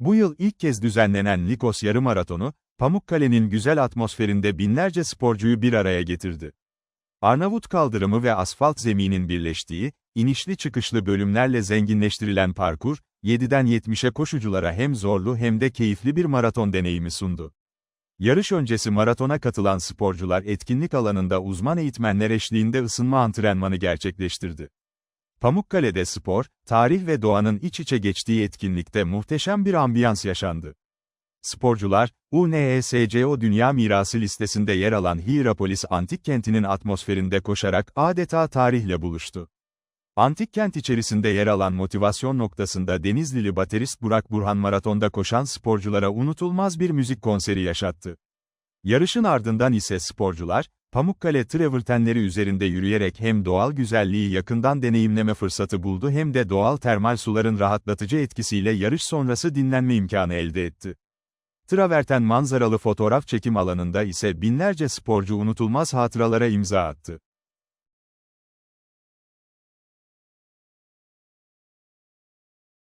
Bu yıl ilk kez düzenlenen Likos Yarımaratonu, Pamukkale'nin güzel atmosferinde binlerce sporcuyu bir araya getirdi. Arnavut kaldırımı ve asfalt zeminin birleştiği, inişli çıkışlı bölümlerle zenginleştirilen parkur, 7'den 70'e koşuculara hem zorlu hem de keyifli bir maraton deneyimi sundu. Yarış öncesi maratona katılan sporcular etkinlik alanında uzman eğitmenler eşliğinde ısınma antrenmanı gerçekleştirdi. Pamukkale'de spor, tarih ve doğanın iç içe geçtiği etkinlikte muhteşem bir ambiyans yaşandı. Sporcular, UNESCO Dünya Mirası listesinde yer alan Hierapolis antik kentinin atmosferinde koşarak adeta tarihle buluştu. Antik kent içerisinde yer alan motivasyon noktasında Denizlili baterist Burak Burhan maratonda koşan sporculara unutulmaz bir müzik konseri yaşattı. Yarışın ardından ise sporcular, Pamukkale travertenleri üzerinde yürüyerek hem doğal güzelliği yakından deneyimleme fırsatı buldu hem de doğal termal suların rahatlatıcı etkisiyle yarış sonrası dinlenme imkanı elde etti. Traverten manzaralı fotoğraf çekim alanında ise binlerce sporcu unutulmaz hatıralara imza attı.